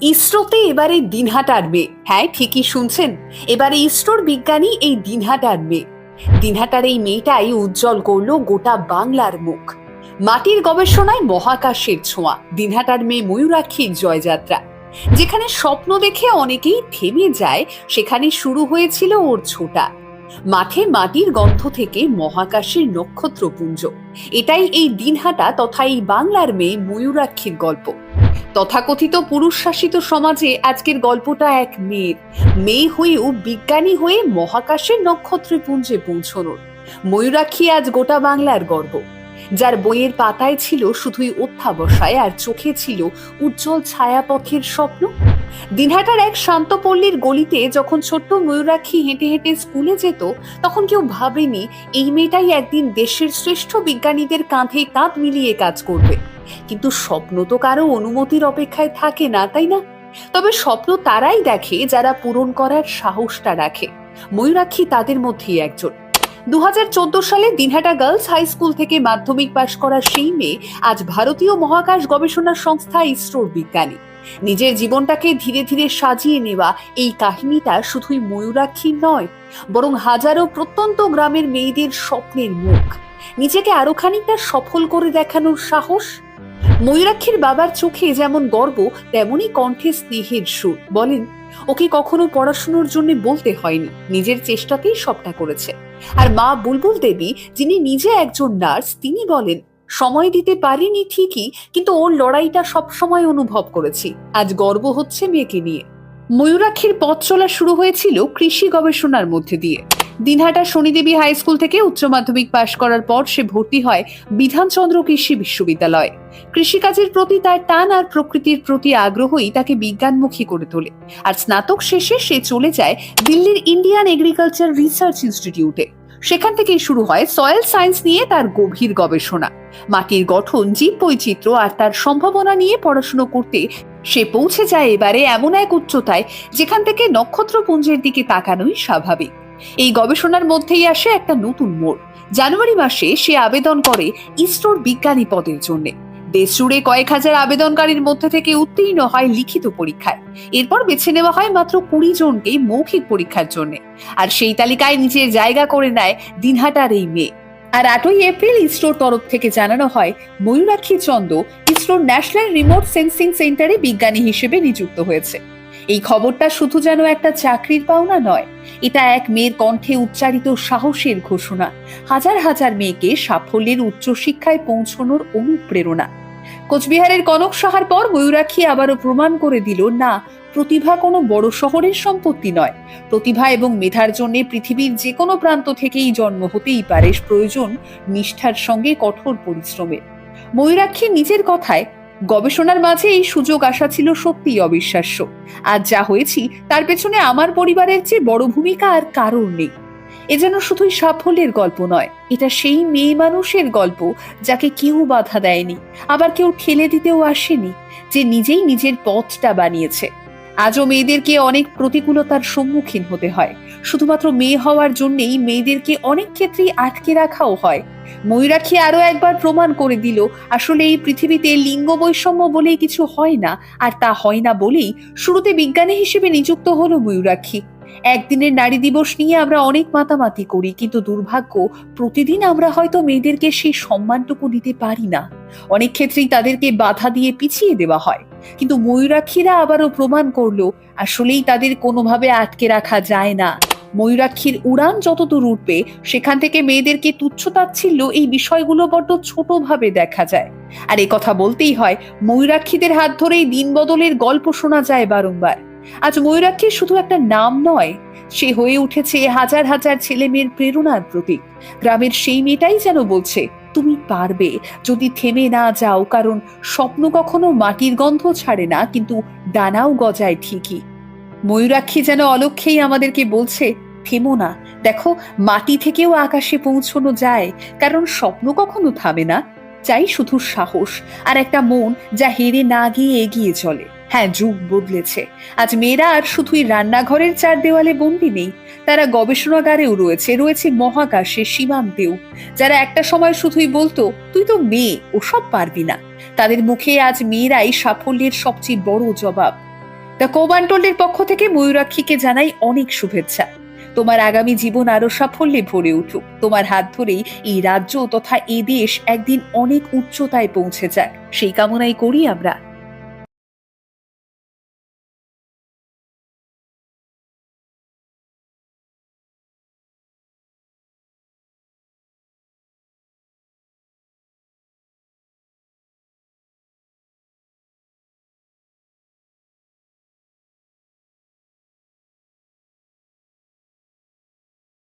ইসরোতে এবারে দিনহাটার মেয়ে হ্যাঁ ঠিকই শুনছেন। এবারে ইসরোর বিজ্ঞানী এই দিনহাটার মেয়ে দিনহাটার এই মেয়েটাই উজ্জ্বল করল গোটা বাংলার মুখ। মাটির গবেষণায় মহাকাশের ছোঁয়া। দিনহাটার মেয়ে ময়ূরাক্ষীর জয়যাত্রা। যেখানে স্বপ্ন দেখে অনেকেই থেমে যায়, সেখানে শুরু হয়েছিল ওর ছোটা। মাঠে মাটির গন্ধ থেকে মহাকাশের নক্ষত্রপুঞ্জ। এটাই এই দিনহাটা তথা এই বাংলার মেয়ে ময়ূরাক্ষীর গল্প। তথাকথিত পুরুষ শাসিত সমাজে আজকের গল্পটা এক মেয়ের। মেয়ে হয়েও বিজ্ঞানী হয়ে মহাকাশের নক্ষত্রে পুঞ্জে পৌঁছনোর। ময়ূরাক্ষী আজ গোটা বাংলার গর্ব। যার বইয়ের পাতায় ছিল শুধুই অধ্যাবসায় আর চোখে ছিল উজ্জ্বল ছায়াপথের স্বপ্ন। দিনহাটার এক শান্ত পল্লীর গলিতে যখন ছোট্ট ময়ূরাক্ষী হেঁটে হেঁটে স্কুলে যেত, তখন কেউ ভাবেনি এই মেয়েটাই একদিন দেশের শ্রেষ্ঠ বিজ্ঞানীদের কাঁধে কাঁধ মিলিয়ে কাজ করবে। কিন্তু স্বপ্ন তো কারও অনুমতির অপেক্ষায় থাকে না, তাই না? তবে স্বপ্ন তারাই দেখে যারা পূরণ করার সাহসটা রাখে। ময়ূরাক্ষী তাদের মধ্যেই একজন। দু হাজার চোদ্দ সালে দিনহাটা গার্লস হাই স্কুল থেকে মাধ্যমিক পাশ করা সেই মেয়ে আজ ভারতীয় মহাকাশ গবেষণা সংস্থা ইসরোর বিজ্ঞানী। নিজের জীবনটাকে ধীরে ধীরে সাজিয়ে নেওয়া এই কাহিনীটা শুধুই ময়ূরাক্ষীর নয়, বরং হাজারো প্রত্যন্ত গ্রামের মেয়েদের স্বপ্নের মুখ। নিজেকে আরও খানিকটা সফল করে দেখানোর সাহস? ময়ূরাক্ষীর বাবার চোখে যেমন গর্ব তেমনই কণ্ঠে স্নেহের সুর। বলেন ওকে কখনো পড়াশুনোর জন্য বলতে হয়নি। নিজের চেষ্টাতেই সবটা করেছে। আর মা বুলবুল দেবী, যিনি নিজে একজন নার্স, তিনি বলেন, সময় দিতে পারিনি ঠিকই, কিন্তু ওর লড়াইটা সবসময় অনুভব করেছি। আজ গর্ব হচ্ছে মেয়েকে নিয়ে। ময়ূরাক্ষীর পথ চলা শুরু হয়েছিল কৃষি গবেষণার মধ্যে দিয়ে। দিনহাটা শনিদেবী হাই স্কুল থেকে উচ্চ মাধ্যমিক পাশ করার পর সে ভর্তি হয় বিধানচন্দ্র কৃষি বিশ্ববিদ্যালয়ে। কৃষিকাজের প্রতি তার টান আর প্রকৃতির প্রতি আগ্রহই তাকে বিজ্ঞানমুখী করে তোলে। আর স্নাতক শেষে সে চলে যায় দিল্লির ইন্ডিয়ান এগ্রিকালচার রিসার্চ ইনস্টিটিউটে। সেখান থেকেই শুরু হয় সয়েল সায়েন্স নিয়ে তার গভীর গবেষণা। মাটির গঠন, জীব বৈচিত্র্য আর তার সম্ভাবনা নিয়ে পড়াশুনো করতে সে পৌঁছে যায় এবারে এমন এক উচ্চতায় যেখান থেকে নক্ষত্রপুঞ্জের দিকে তাকানোই স্বাভাবিক। এই গবেষণার মধ্যেই আসে একটা নতুন মোড়। জানুয়ারি মাসে সে আবেদন করে ইসরোর বিজ্ঞানী পদের জন্য। দেশ জুড়ে কয়েক হাজার আবেদনকারীর মধ্যে থেকে উত্তীর্ণ হয় লিখিত পরীক্ষায়। এরপর বেছে নেওয়া হয় মাত্র কুড়ি জনকে মৌখিক পরীক্ষার জন্য। আর সেই তালিকায় নিজের জায়গা করে নেয় দিনহাটার এই মেয়ে। আর আটই এপ্রিল ইসরোর তরফ থেকে জানানো হয়, ময়ূরাক্ষী চন্দ ইসরোর ন্যাশনাল রিমোট সেন্সিং সেন্টারে বিজ্ঞানী হিসেবে নিযুক্ত হয়েছে। এই খবরটা শুধু যেন একটা চাকরির পাওনা নয়, এটা এক মেয়ের কণ্ঠে উচ্চারিত সাহসের ঘোষণা, হাজার হাজার মেয়েকে সাফল্যের উচ্চশিক্ষায় পৌঁছানোর অনুপ্রেরণা। কোচবিহারের কনক সাহার পর ময়ূরাক্ষী আবারও প্রমাণ করে দিল, না, প্রতিভা কোনো বড় শহরের সম্পত্তি নয়। প্রতিভা এবং মেধার জন্য পৃথিবীর যে কোনো প্রান্ত থেকেই জন্ম হতেই পারে প্রয়োজন নিষ্ঠার সঙ্গে কঠোর পরিশ্রমের ময়ূরাক্ষী নিজের কথায় গবেষণার মাঝে এই সুযোগ আসা ছিল সত্যিই অবিশ্বাস্য। আর যা হয়েছি, তার পেছনে আমার পরিবারের চেয়ে বড় ভূমিকা আর কারোর নেই। এ যেন শুধুই সাফল্যের গল্প নয়, এটা সেই মেয়ে মানুষের গল্প যাকে কেউ বাধা দেয়নি, আবার কেউ ঠেলে দিতেও আসেনি, যে নিজেই নিজের পথটা বানিয়েছে। আজও মেয়েদেরকে অনেক প্রতিকূলতার সম্মুখীন হতে হয়। শুধুমাত্র মেয়ে হওয়ার জন্যেই মেয়েদেরকে অনেক ক্ষেত্রেই আটকে রাখাও হয়। ময়ূরাক্ষী আরও একবার প্রমাণ করে দিল, আসলে এই পৃথিবীতে লিঙ্গ বৈষম্য বলেই কিছু হয় না, আর তা হয় না বলেই শুরুতে বিজ্ঞানী হিসেবে নিযুক্ত হলো ময়ূরাক্ষী। একদিনের নারী দিবস নিয়ে আমরা অনেক মাতামাতি করি, কিন্তু দুর্ভাগ্য, প্রতিদিন আমরা হয়তো মেয়েদেরকে সেই সম্মানটুকু দিতে পারি না। অনেক ক্ষেত্রেই তাদেরকে বাধা দিয়ে পিছিয়ে দেওয়া হয়। কিন্তু ময়ূরাক্ষীরা আবারও প্রমাণ করল, আসলেই তাদের কোনোভাবে আটকে রাখা যায় না। ময়ূরাক্ষীর উড়ান যতদূর উঠবে, সেখান থেকে মেয়েদেরকে তুচ্ছ তাচ্ছিল্য এই বিষয়গুলো বড্ড ছোটভাবে দেখা যায়। আর এ কথা বলতেই হয়, ময়ূরাক্ষীদের হাত ধরেই দিন বদলের গল্প শোনা যায় বারংবার। আজ ময়ূরাক্ষী শুধু একটা নাম নয়, সে হয়ে উঠেছে হাজার হাজার ছেলে মেয়ের প্রেরণার প্রতীক। গ্রামের সেই মেয়েটাই যেন বলছে তুমি পারবে। যদি থেমে না যাও, কারণ স্বপ্ন কখনো মাটির গন্ধ ছাড়ে না, কিন্তু ডানাও গজায় ঠিকই। ময়ূরাক্ষী যেন অলক্ষেই আমাদেরকে বলছে, থেমো না। দেখো, মাটি থেকেও আকাশে পৌঁছনো যায়। কারণ স্বপ্ন কখনো থামে না। চাই শুধু সাহস আর একটা মন যা হেরে না গিয়ে এগিয়ে চলে। হ্যাঁ যুগ বদলেছে। আজ মেয়েরা আর শুধুই রান্নাঘরের চার দেওয়ালে বন্দি নেই। তারা গবেষণাগারেও রয়েছে রয়েছে মহাকাশে সীমান্তেও। যারা একটা সময় শুধুই বলতো, তুই তো মেয়ে, ওসব পারবি না। তাদের মুখে আজ মেয়েরাই সাফল্যের সবচেয়ে বড় জবাব। দ্য কোবান্টলের পক্ষ থেকে ময়ূরাক্ষীকে জানাই অনেক শুভেচ্ছা। তোমার আগামী জীবন আরও সাফল্যে ভরে উঠুক। তোমার হাত ধরেই এই রাজ্য তথা এই দেশ একদিন অনেক উচ্চতায় পৌঁছে যাক। সেই কামনাই করি আমরা।